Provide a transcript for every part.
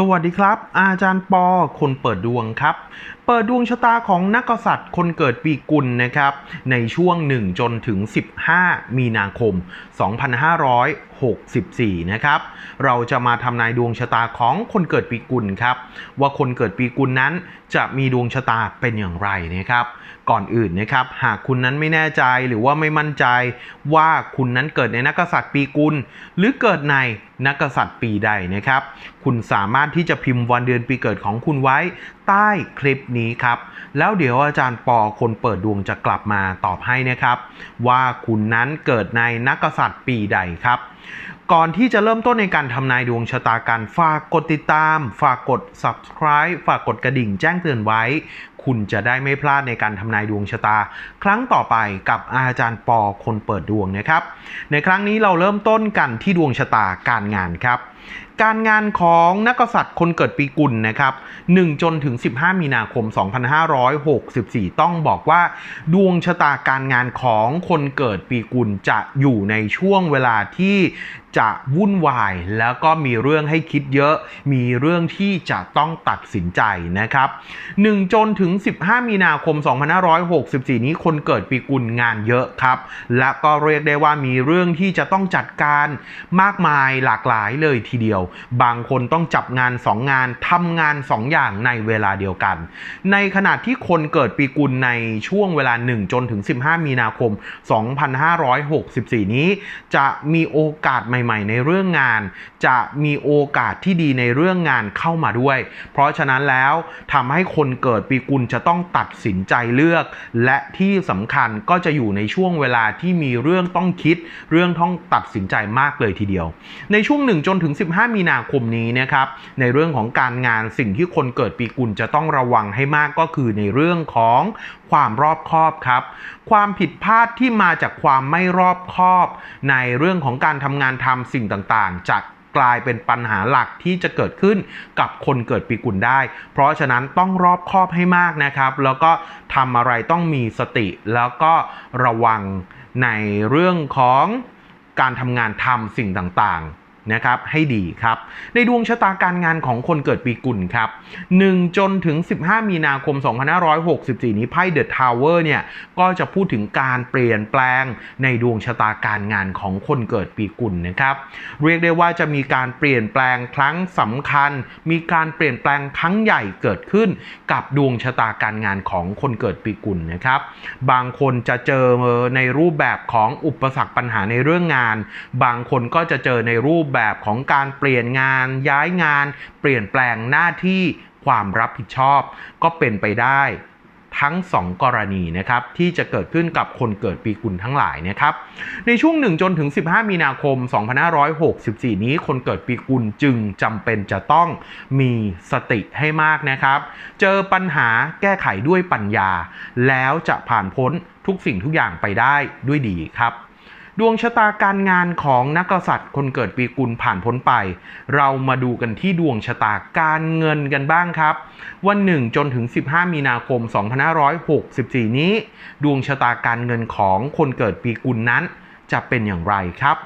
สวัสดีครับ อาจารย์ปอคนเปิดดวงครับ เปิดดวงชะตาของนักกษัตริย์คนเกิดปีกุลนะครับ ในช่วง 1 จนถึง 15 มีนาคม 2564นะครับ เราจะมาทำนายดวงชะตาของคนเกิดปีกุลครับ ว่าคนเกิดปีกุลนั้นจะมีดวงชะตาเป็นอย่างไรนะครับ ก่อนอื่นนะครับ หากคุณนั้นไม่แน่ใจหรือว่าไม่มั่นใจ ว่าคุณนั้นเกิดในนักษัตริย์ปีกุล หรือเกิดในนักกษัตริย์ปีใดนะครับ คุณสามารถที่จะพิมพ์วันเดือนปีเกิดของคุณไว้ ใต้คลิปนี้ครับ แล้วเดี๋ยวอาจารย์ปอคนเปิดดวงจะกลับมาตอบให้นะครับ ว่าคุณนั้นเกิดในนักษัตริย์ปีใดครับ ก่อนที่จะเริ่มต้นในการทำนายดวงชะตาการฝากกดติดตาม ฝากกด subscribe ฝากกดกระดิ่งแจ้งเตือนไว้คุณจะได้ไม่พลาดในการทำนายดวงชะตา ครั้งต่อไปกับอาจารย์ปอคนเปิดดวงนะครับ ในครั้งนี้เราเริ่มต้นกันที่ดวงชะตาการงานครับ การงานของนักษัตริย์คนเกิดปีกุลนะครับ1จนถึง 15 มีนาคม 2564 ต้องบอกว่า ดวงชะตาการงานของคนเกิดปีกุลจะอยู่ในช่วงเวลาที่จะวุ่นวาย แล้วก็มีเรื่องให้คิดเยอะ มีเรื่องที่จะต้องตัดสินใจนะครับ1จนถึง15 มีนาคม 2564 นี้คนเกิดปีกุลงานเยอะครับ และก็เรียกได้ว่ามีเรื่องที่จะต้องจัดการมากมายหลากหลายเลยทีเดียว บางคนต้องจับงาน 2 งานทำงาน 2 อย่างในเวลาเดียวกัน ในขณะที่คนเกิดปีกุลในช่วงเวลา 1 จนถึง 15 มีนาคม 2564 นี้ จะมีโอกาสใหม่ ๆ ในเรื่องงาน จะมีโอกาสที่ดีในเรื่องงานเข้ามาด้วย เพราะฉะนั้นแล้วทำให้คนเกิดปีกุลณจะต้องตัดสินใจเลือก และที่สำคัญก็จะอยู่ในช่วงเวลาที่มีเรื่องต้องคิด เรื่องต้องตัดสินใจมากเลยทีเดียว ในช่วง1จนถึง 15 มีนาคมนี้นะครับในเรื่องของการงานสิ่งที่คนเกิดปีกุลจะต้องระวังให้มากก็คือในเรื่องของความรอบคอบครับ ความผิดพลาดที่มาจากความไม่รอบคอบ ในเรื่องของการทำงานทำสิ่งต่างๆจะก กลายเป็นปัญหาหลักที่จะเกิดขึ้นกับคนเกิดปีกุลได้ เพราะฉะนั้นต้องรอบคอบให้มากนะครับ แล้วก็ทำอะไรต้องมีสติแล้วก็ระวังในเรื่องของการทำงานทำสิ่งต่างๆ นะครับให้ดีครับ ในดวงชะตาการงานของคนเกิดปีกุลครับ1จนถึง 15 มีนาคม 2564 นี้ไพ่เดอะทาวเวอร์เนี่ยก็จะพูดถึงการเปลี่ยนแปลงในดวงชะตาการงานของคนเกิดปีกุลนะครับ เรียกได้ว่าจะมีการเปลี่ยนแปลงครั้งสำคัญ มีการเปลี่ยนแปลงครั้งใหญ่เกิดขึ้นกับดวงชะตาการงานของคนเกิดปีกุลนะครับ บางคนจะเจอในรูปแบบของอุปสรรคปัญหาในเรื่องงาน บางคนก็จะเจอในรูปแบบแบบของการเปลี่ยนงาน ย้ายงาน เปลี่ยนแปลงหน้าที่ความรับผิดชอบ ก็เป็นไปได้ทั้ง 2 กรณีนะครับที่จะเกิดขึ้นกับคนเกิดปีกุลทั้งหลายนะครับในช่วง 1 จนถึง 15 มีนาคม 2564 นี้คนเกิดปีกุลจึงจำเป็นจะต้องมีสติให้มากนะครับ เจอปัญหาแก้ไขด้วยปัญญา แล้วจะผ่านพ้นทุกสิ่งทุกอย่างไปได้ด้วยดีครับ ดวงชะตาการงานของนักกษัตริย์คนเกิดปีกุลผ่านพ้นไป เรามาดูกันที่ดวงชะตาการเงินกันบ้างครับ วันหนึ่งจนถึง 15 มีนาคม 2564 นี้ ดวงชะตาการเงินของคนเกิดปีกุลนั้น จะเป็นอย่างไรครับ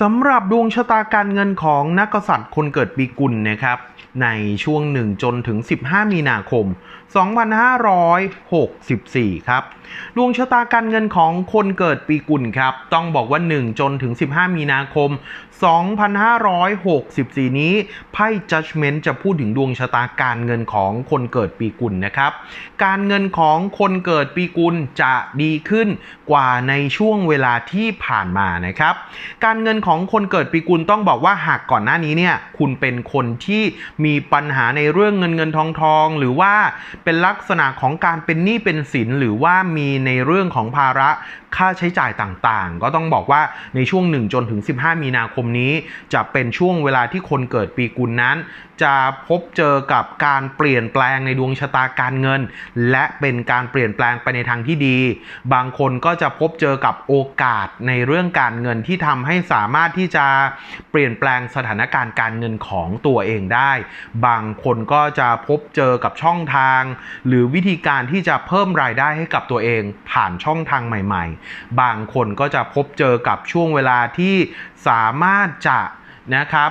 สำหรับดวงชะตาการเงินของนักกษัตริย์คนเกิดปีกุลนะครับ ในช่วง 1 จนถึง 15 มีนาคม 2564 ครับ ดวงชะตาการเงินของคนเกิดปีกุลครับ ต้องบอกว่า 1 จนถึง 15 มีนาคม 2564 นี้ ไพ่ Judgment จะพูดถึงดวงชะตาการเงินของคนเกิดปีกุลนะครับ การเงินของคนเกิดปีกุลจะดีขึ้นกว่าในช่วงเวลาที่ผ่านมานะครับ การเงินของคนเกิดปีกุลต้องบอกว่าหากก่อนหน้านี้เนี่ยคุณเป็นคนที่มีปัญหาในเรื่องเงินเงินทองทองหรือว่าเป็นลักษณะของการเป็นหนี้เป็นสินหรือว่ามีในเรื่องของภาระค่าใช้จ่ายต่างๆ ก็ต้องบอกว่าในช่วง 1 จนถึง 15 มีนาคมนี้ จะเป็นช่วงเวลาที่คนเกิดปีกุลนั้น จะพบเจอกับการเปลี่ยนแปลงในดวงชะตาการเงิน และเป็นการเปลี่ยนแปลงไปในทางที่ดี บางคนก็จะพบเจอกับโอกาสในเรื่องการเงินที่ทำให้สามารถที่จะเปลี่ยนแปลงสถานการณ์การเงินของตัวเองได้ บางคนก็จะพบเจอกับช่องทางหรือวิธีการที่จะเพิ่มรายได้ให้กับตัวเองผ่านช่องทางใหม่ ๆ บางคนก็จะพบเจอกับช่วงเวลาที่สามารถจะนะครับ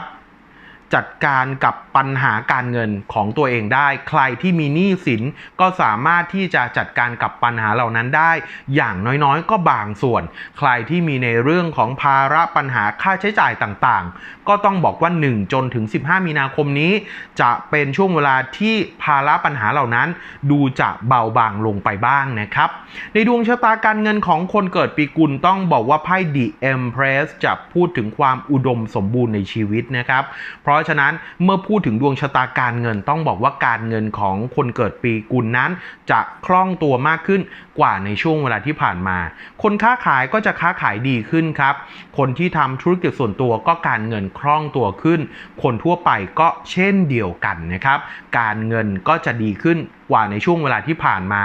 จัดการกับปัญหาการเงินของตัวเองได้ ใครที่มีหนี้สินก็สามารถที่จะจัดการกับปัญหาเหล่านั้นได้ อย่างน้อยๆ ก็บางส่วน ใครที่มีในเรื่องของภาระปัญหาค่าใช้จ่ายต่างๆ ก็ต้องบอกว่า 1 จนถึง 15 มีนาคมนี้ จะเป็นช่วงเวลาที่ภาระปัญหาเหล่านั้น ดูจะเบาบางลงไปบ้างนะครับ ในดวงชะตาการเงินของคนเกิดปีกุลต้องบอกว่าไพ่ The Empress จะพูดถึงความอุดมสมบูรณ์ในชีวิตนะครับ เพราะะฉะนั้นเมื่อพูดถึงดวงชะตาการเงินต้องบอกว่าการเงินของคนเกิดปีกุลนั้น จะคล่องตัวมากขึ้นกว่าในช่วงเวลาที่ผ่านมา คนค้าขายก็จะค้าขายดีขึ้นครับ คนที่ทำธุรกิจส่วนตัวก็การเงินคล่องตัวขึ้น คนทั่วไปก็เช่นเดียวกันนะครับ การเงินก็จะดีขึ้น กว่าในช่วงเวลาที่ผ่านมา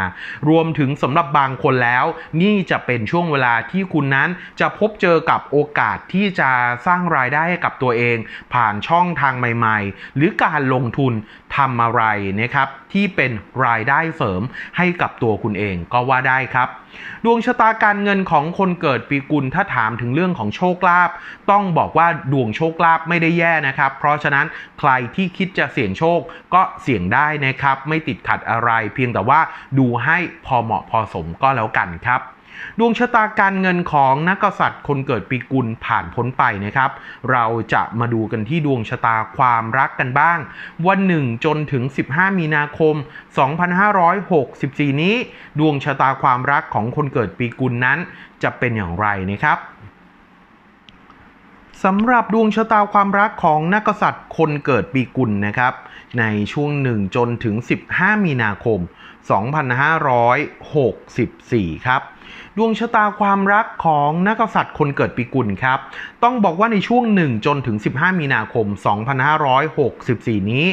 รวมถึงสำหรับบางคนแล้ว นี่จะเป็นช่วงเวลาที่คุณนั้นจะพบเจอกับโอกาสที่จะสร้างรายได้ให้กับตัวเอง ผ่านช่องทางใหม่ๆ หรือการลงทุนทำอะไรนะครับ ที่เป็นรายได้เสริมให้กับตัวคุณเองก็ว่าได้ครับ ดวงชะตาการเงินของคนเกิดปีกุลถ้าถามถึงเรื่องของโชคลาภต้องบอกว่าดวงโชคลาภไม่ได้แย่นะครับ เพราะฉะนั้นใครที่คิดจะเสี่ยงโชคก็เสี่ยงได้นะครับ ไม่ติดขัดอะไร เพียงแต่ว่าดูให้พอเหมาะพอสมก็แล้วกันครับ ดวงชะตาการเงินของนักกษัตริย์คนเกิดปีกุลผ่านพ้นไปนะครับ เราจะมาดูกันที่ดวงชะตาความรักกันบ้าง วันหนึ่งจนถึง 15 มีนาคม 2564 นี้ ดวงชะตาความรักของคนเกิดปีกุลนั้นจะเป็นอย่างไรนะครับสำหรับดวงชะตาความรักของนักษัตริย์คนเกิดปีกุลนะครับ ในช่วงหนึ่งจนถึง 15 มีนาคม 2564 ครับ ดวงชะตาความรักของนักษัตริย์คนเกิดปีกุลครับ ต้องบอกว่าในช่วง 1 จนถึง 15 มีนาคม 2564 นี้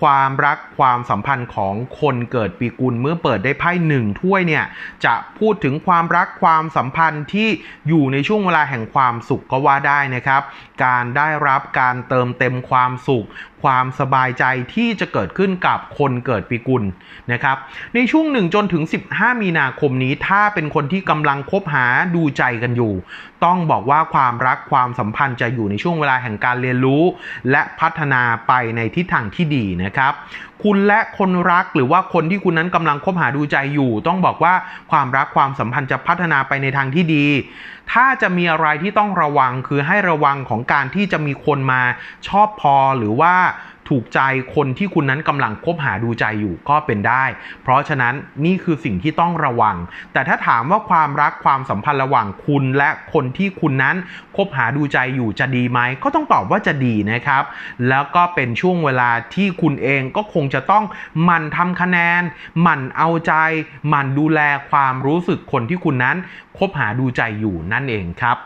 ความรักความสัมพันธ์ของคนเกิดปีกุลเมื่อเปิดได้ไพ่หนึ่งถ้วยเนี่ย จะพูดถึงความรักความสัมพันธ์ที่อยู่ในช่วงเวลาแห่งความสุขก็ว่าได้นะครับ การได้รับการเติมเต็มความสุข ความสบายใจที่จะเกิดขึ้นกับคนเกิดปีกุลนะครับ ในช่วง 1 จนถึง 15 มีนาคมนี้ถ้าเป็นคนที่กำลังคบหาดูใจกันอยู่ ต้องบอกว่าความรักความสัมพันธ์จะอยู่ในช่วงเวลาแห่งการเรียนรู้ และพัฒนาไปในทิศทางที่ดีนะครับคุณและคนรักหรือว่าคนที่คุณนั้นกำลังคบหาดูใจอยู่ ต้องบอกว่าความรักความสัมพันธ์จะพัฒนาไปในทางที่ดี ถ้าจะมีอะไรที่ต้องระวังคือให้ระวังของการที่จะมีคนมาชอบพอหรือว่า ถูกใจคนที่คุณนั้นกำลังคบหาดูใจอยู่ก็เป็นได้ เพราะฉะนั้นนี่คือสิ่งที่ต้องระวัง แต่ถ้าถามว่าความรักความสัมพันธ์ระหว่างคุณและคนที่คุณนั้นคบหาดูใจอยู่จะดีไหมก็ต้องตอบว่าจะดีนะครับ แล้วก็เป็นช่วงเวลาที่คุณเองก็คงจะต้องหมั่นทำคะแนนหมั่นเอาใจหมั่นดูแลความรู้สึกคนที่คุณนั้นคบหาดูใจอยู่นั่นเองครับ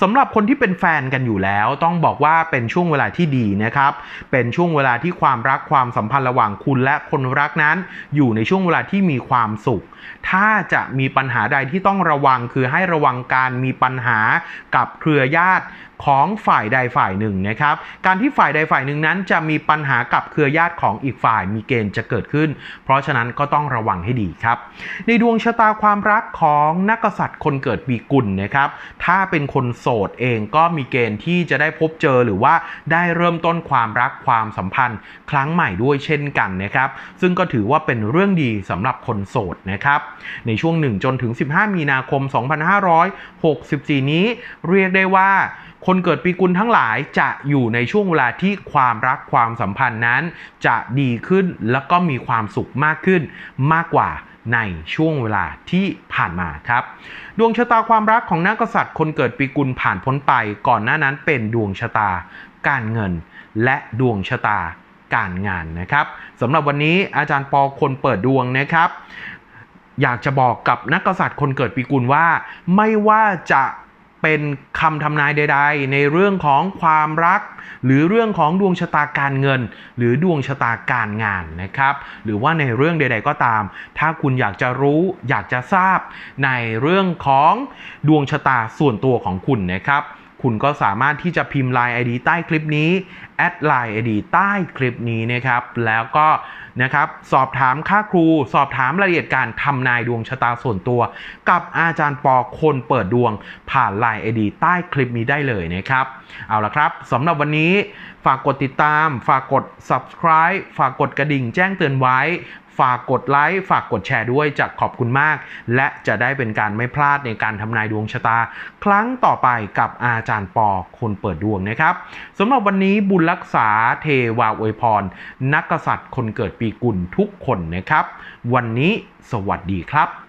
สำหรับคนที่เป็นแฟนกันอยู่แล้ว ต้องบอกว่าเป็นช่วงเวลาที่ดีนะครับ เป็นช่วงเวลาที่ความรักความสัมพันธ์ระหว่างคุณและคนรักนั้น อยู่ในช่วงเวลาที่มีความสุข ถ้าจะมีปัญหาใดที่ต้องระวังคือให้ระวังการมีปัญหากับเครือญาติ ของฝ่ายใดฝ่ายหนึ่งนะครับ การที่ฝ่ายใดฝ่ายหนึ่งนั้นจะมีปัญหากับเครือญาติของอีกฝ่ายมีเกณฑ์จะเกิดขึ้น เพราะฉะนั้นก็ต้องระวังให้ดีครับ ในดวงชะตาความรักของนักษัตริย์คนเกิดปีกุลนะครับ ถ้าเป็นคนโสดเองก็มีเกณฑ์ที่จะได้พบเจอหรือว่าได้เริ่มต้นความรักความสัมพันธ์ ครั้งใหม่ด้วยเช่นกันนะครับ ซึ่งก็ถือว่าเป็นเรื่องดีสำหรับคนโสดนะครับ ในช่วง1จนถึง 15 มีนาคม 2564 นี้ เรียกได้ว่า คนเกิดปีกุลทั้งหลายจะอยู่ในช่วงเวลาที่ความรักความสัมพันธ์นั้น จะดีขึ้นแล้วก็มีความสุขมากขึ้นมากกว่าในช่วงเวลาที่ผ่านมาครับ ดวงชะตาความรักของนักกษัตริย์คนเกิดปีกุลผ่านพ้นไป ก่อนหน้านั้นเป็นดวงชะตาการเงิน และดวงชะตาการงานนะครับสำหรับวันนี้อาจารย์ปอคนเปิดดวงนะครับ อยากจะบอกกับนักกษัตริย์คนเกิดปีกุลว่า ไม่ว่าจะ เป็นคำทำนายใด ๆ ในเรื่องของความรัก หรือเรื่องของดวงชะตาการเงิน หรือดวงชะตาการงานนะครับ หรือว่าในเรื่องใด ๆ ก็ตาม ถ้าคุณอยากจะรู้อยากจะทราบในเรื่องของดวงชะตาส่วนตัวของคุณนะครับ คุณก็สามารถที่จะพิมพ์ Line ID ใต้คลิปนี้แอด Line ID ใต้คลิปนี้นะครับ แล้วก็นะครับสอบถามค่าครู สอบถามรายละเอียดการทำนายดวงชะตาส่วนตัว กับอาจารย์ปอคนเปิดดวงผ่าน Line ID ใต้คลิปนี้ได้เลยนะครับ เอาละครับสำหรับวันนี้ฝากกดติดตาม ฝากกด subscribe ฝากกดกระดิ่งแจ้งเตือนไว้ ฝากกดไลค์ฝากกดแชร์ด้วยจะขอบคุณมาก และจะได้เป็นการไม่พลาดในการทำนายดวงชะตา ครั้งต่อไปกับอาจารย์ปอคนเปิดดวงนะครับสำหรับวันนี้บุญรักษาเทวาอวยพร นักกษัตริย์คนเกิดปีกุลทุกคนนะครับ วันนี้สวัสดีครับ